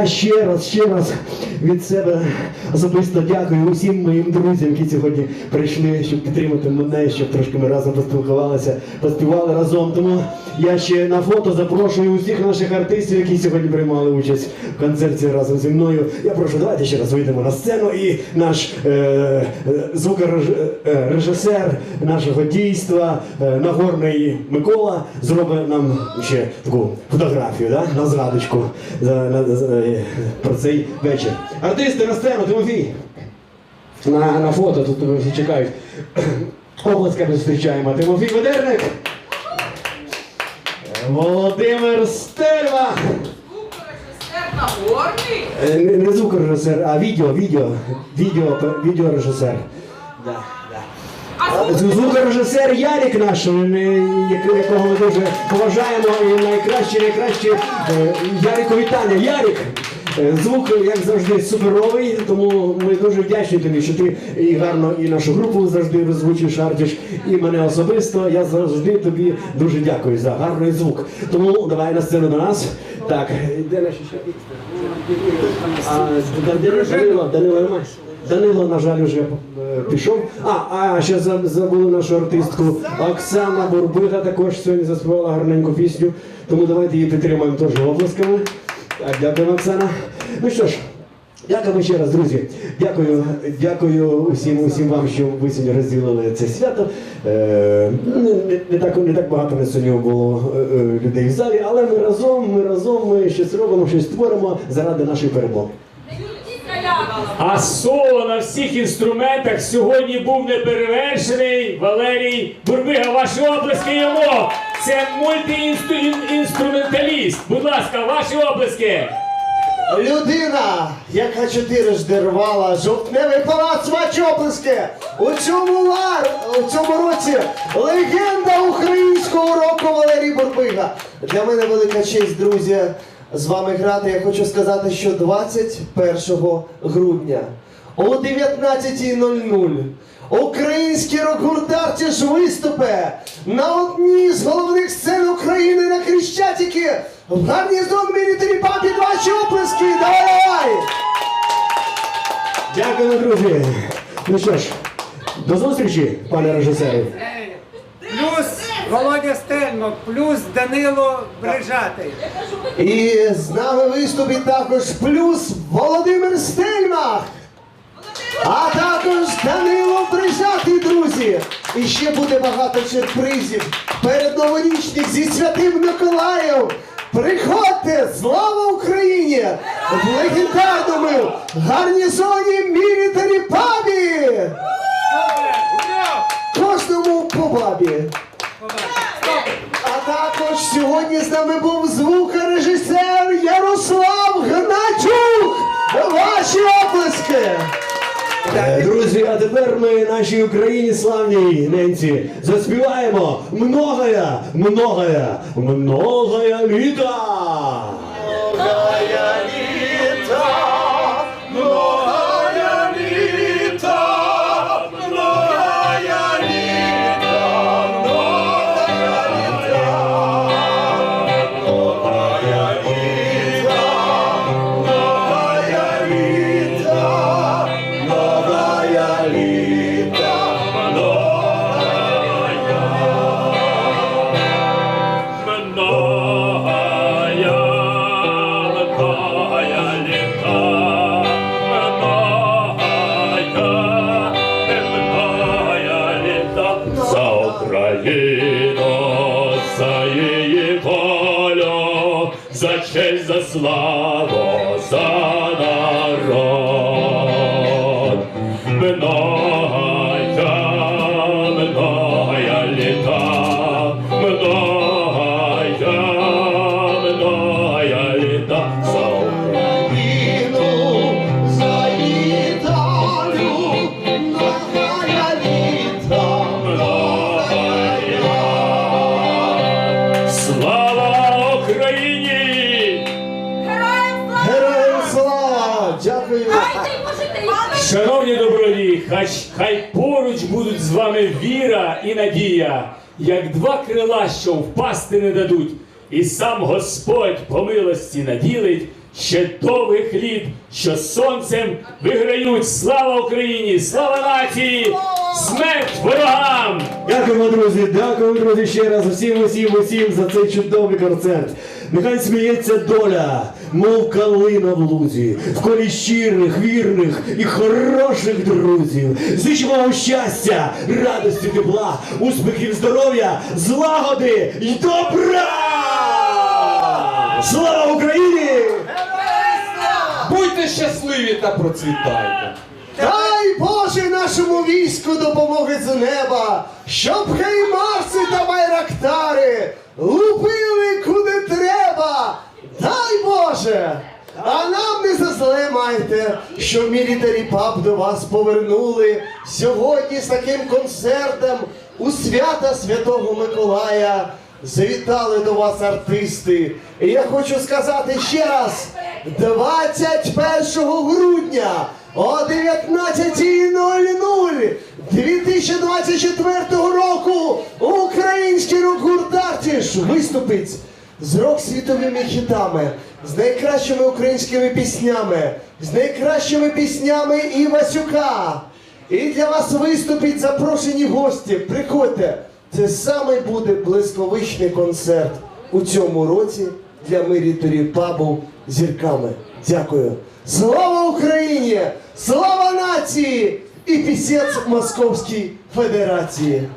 Я ще раз, ще раз від себе особисто дякую усім моїм друзям, які сьогодні прийшли, щоб підтримати мене, щоб трошки ми разом поспілкувалися, поспівали разом. Тому я ще на фото запрошую усіх наших артистів, які сьогодні приймали участь в концерті разом зі мною. Я прошу, давайте ще раз вийдемо на сцену і наш е, е, звукорежисер нашого дійства, е, Нагорний Микола, зробить нам ще таку фотографію да? на згадочку за, на, за, е, про цей вечір. Артисти на сцену, Тимофій! На, на фото тут тебе всі чекають. Обласками зустрічаємо. Тимофій Ведерник. Володимир Нагорний. Е, Не, не звукорежисер, а відео, відео, відео, відеорежисер. Да, да. Звукорежисер Ярік наш, е, як- якого ми дуже поважаємо, і найкраще, найкраще Ярику вітання. Ярік! е, Звук, як завжди, суперовий, тому ми дуже вдячні тобі, що ти і гарно і нашу групу завжди розвучиш, артиш, і мене особисто. Я завжди тобі дуже дякую за гарний звук. Тому давай на сцену до нас. Так, де наші ще? А, Данило, Данило, Данило немає. Данило, на жаль, вже пішов. А, а ще забули нашу артистку Оксана Бурбига також сьогодні заспівала гарненьку пісню. Тому давайте її підтримаємо теж оплесками. Так, дякуємо, Оксана. Ну що ж. Дякуємо ще раз, друзі. Дякую, дякую усім, усім вам, що ви сьогодні розділили це свято. Е, не, не, не так не так багато на сьогодні було е, е, людей в залі, але ми разом, ми разом, ми щось робимо, щось творимо заради нашої перемоги. А соло на всіх інструментах сьогодні був неперевершений Валерій Бурбига. Ваші оплески йому! Це мультиінструменталіст. Будь ласка, ваші оплески! Людина, яка чотирижди рвала жовтневий палац ваші оплески. У цьому лар, у цьому році легенда українського року Валерій Бурбига. Для мене велика честь, друзі, з вами грати. Я хочу сказати, що 21 грудня о 19.00 Український рок-гурт «Артіш» виступе на одній з головних сцен України на Хрещатикі в гарнізон мілітарі папі ваші оплески. Давай! Дякуємо, друзі. Ну що ж, до зустрічі, пане режисеру. Володя Стельмок, плюс Данило Брижатий. І з нами виступить також плюс Володимир Стельмах. А також Данило Брижатий, друзі. І ще буде багато сюрпризів перед новорічних зі святим Миколаєм. Приходьте! Слава Україні! В легендарному гарнізоні мілітарі пабі! Кожному по бабі. А також сьогодні з нами був звукорежисер Ярослав Гначук. Ваші оплески! Е, Друзі, а тепер ми нашій Україні славній ненці заспіваємо многая, многая, многая літа. Многая, за честь, за славу, за хай, поруч будуть з вами віра і надія, як два крила, що впасти не дадуть, і сам Господь по милості наділить ще довгих літ, що сонцем виграють. Слава Україні! Слава нації! Смерть ворогам! Дякуємо, друзі, дякуємо, друзі, ще раз усім, усім, усім за цей чудовий концерт. Нехай сміється доля, мов калина в лузі, в колі щирих, вірних і хороших друзів. Зичимо вам щастя, радості, тепла, успіхів, здоров'я, злагоди і добра! Слава Україні! Будьте щасливі та процвітайте. Дай Боже нашому війську допомоги з неба, щоб хаймарси та байрактари лупили куди треба. Дай Боже! А нам не за що мілітарі паб до вас повернули сьогодні з таким концертом у свята Святого Миколая. Завітали до вас артисти. І я хочу сказати ще раз: 21 грудня о 19.00 2024 року український рок-гурт «Артіш» виступить з рок-світовими хітами, з найкращими українськими піснями, з найкращими піснями Івасюка. І для вас виступить запрошені гості. Приходьте. Це саме буде блисковичний концерт у цьому році для миріторів пабу зірками. Дякую. Слава Україні! Слава нації! І пісець Московській Федерації!